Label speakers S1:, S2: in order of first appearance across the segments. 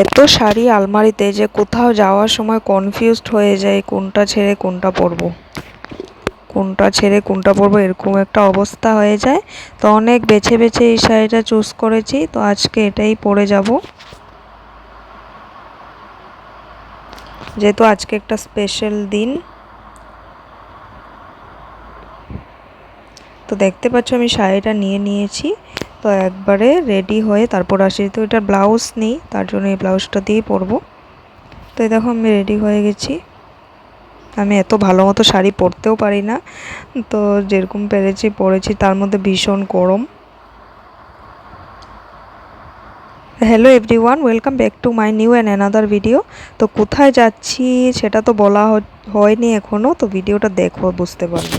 S1: এত শাড়ি আলমারিতে যে কোথাও যাওয়ার সময় কনফিউজড হয়ে যায় কোনটা ছেড়ে কোনটা পরবো। কোনটা ছেড়ে কোনটা পরবো, এরকম একটা অবস্থা হয়ে যায়। তো অনেক বেছে বেছে এই শাড়িটা চুজ করেছি, তো আজকে এটাই পরে যাব। যেহেতু আজকে একটা স্পেশাল দিন। তো দেখতে পাচ্ছ আমি শাড়িটা নিয়ে নিয়েছি। তো একবারে রেডি হয়ে তারপর আসি। তো এটা ব্লাউজ নেই, তার জন্য এই ব্লাউজটা দিয়েই পরবো। তো এই দেখো আমি রেডি হয়ে গেছি। আমি এত ভালো মতো শাড়ি পরতেও পারি না। তো যেরকম পেরেছি পরেছি, তার মধ্যে ভীষণ গরম। Hello everyone welcome back to my new and another video তো কোথায় যাচ্ছি সেটা তো বলা হয়নি এখনও তো ভিডিওটা দেখো, বুঝতে পারবে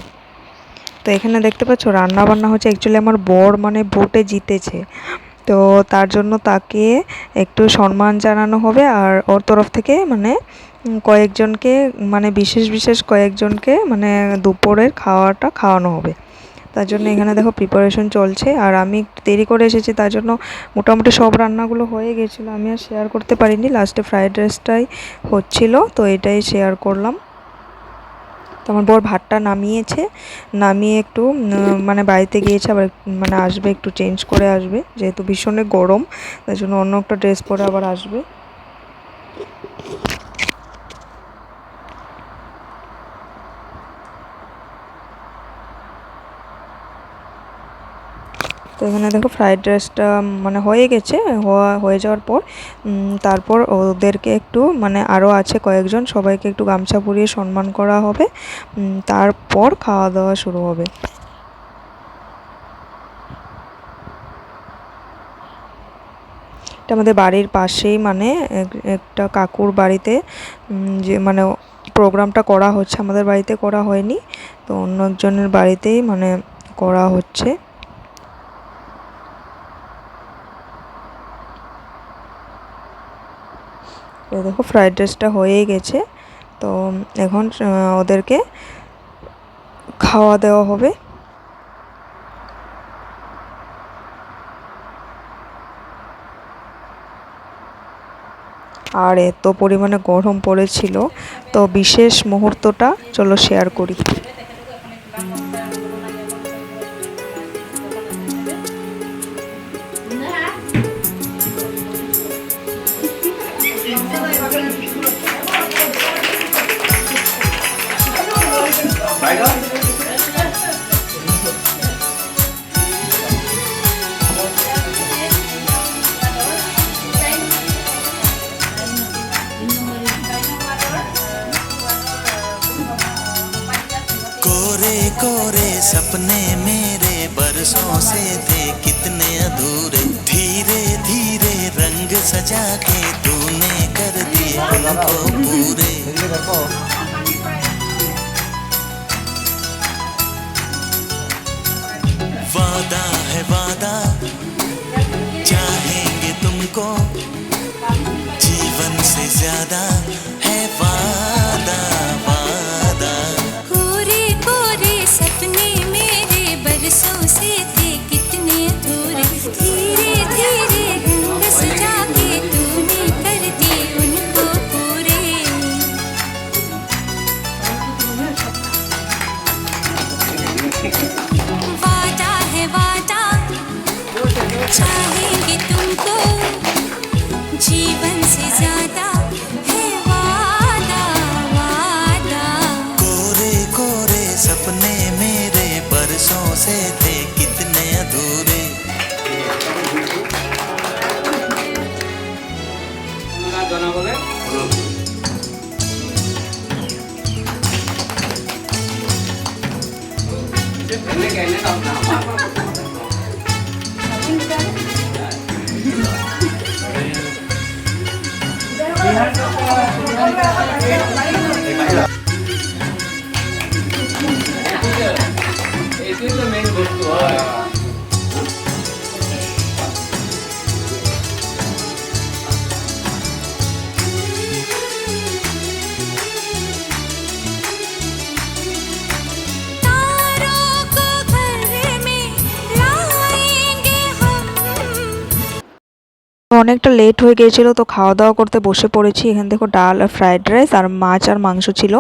S1: তো এখানে দেখতে পাচ্ছ রান্না বান্না হচ্ছে অ্যাকচুয়ালি আমার বর মানে ভোটে জিতেছে। তো তার জন্য তাকে একটু সম্মান জানানো হবে আর ওর তরফ থেকে মানে কয়েকজনকে মানে বিশেষ বিশেষ কয়েকজনকে মানে দুপুরের খাওয়াটা খাওয়ানো হবে। তার জন্য এখানে দেখো প্রিপারেশন চলছে আর আমি দেরি করে এসেছি, তার জন্য মোটামুটি সব রান্নাগুলো হয়ে গেছিল। আমি আর শেয়ার করতে পারিনি লাস্টে ফ্রাইড রাইসটাই হচ্ছিল, তো এটাই শেয়ার করলাম। তো আমার বর ভাতটা নামিয়েছে, নামিয়ে একটু মানে বাড়িতে গিয়েছে, আবার মানে আসবে, একটু চেঞ্জ করে আসবে, যেহেতু ভীষণই গরম, তাই জন্য অন্য একটা ড্রেস পরে আবার আসবে। তো এখানে দেখো ফ্রাইড রাইসটা মানে হয়ে গেছে, হওয়া, হয়ে যাওয়ার পর তারপর ওদেরকে একটু মানে আরও আছে কয়েকজন, সবাইকে একটু গামছা পরিয়ে সম্মান করা হবে তারপর খাওয়া দাওয়া শুরু হবে। এটা আমাদের বাড়ির পাশেই মানে একটা কাকুর বাড়িতে যে মানে প্রোগ্রামটা করা হচ্ছে, আমাদের বাড়িতে করা হয়নি, তো অন্য একজনের বাড়িতেই মানে করা হচ্ছে। দেখো ফ্রাইড রাইসটা হয়ে গেছে। তো এখন ওদেরকে খাওয়া দেওয়া হবে। আর এত পরিমাণে গরম পড়েছিল, তো বিশেষ মুহূর্তটা চলো শেয়ার করি।
S2: कोरे सपने मेरे बरसों से थे कितने अधूरे। धीरे धीरे रंग सजा के तूने कर दिए उनको पूरे। वादा है वादा, चाहेंगे तुमको, जीवन से ज़्यादा है वादा।
S3: से थे कितने अधूरे Yeah.
S1: অনেকটা লেট হয়ে গিয়েছিল, তো খাওয়া দাওয়া করতে বসে পড়েছি। এখান দেখো ডাল আর ফ্রাইড রাইস আর মাছ আর মাংস ছিল।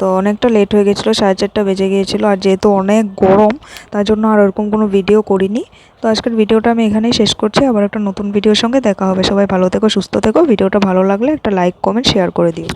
S1: তো অনেকটা লেট হয়ে গেছিল সাড়ে চারটা বেজে গিয়েছিল। আর যেহেতু অনেক গরম, তার জন্য আর ওরকম কোনো ভিডিও করিনি। তো আজকের ভিডিওটা আমি এখানেই শেষ করছি। আবার একটা নতুন ভিডিওর সঙ্গে দেখা হবে। সবাই ভালো থেকো, সুস্থ থেকো। ভিডিওটা ভালো লাগলে একটা লাইক কমেন্ট শেয়ার করে দিও।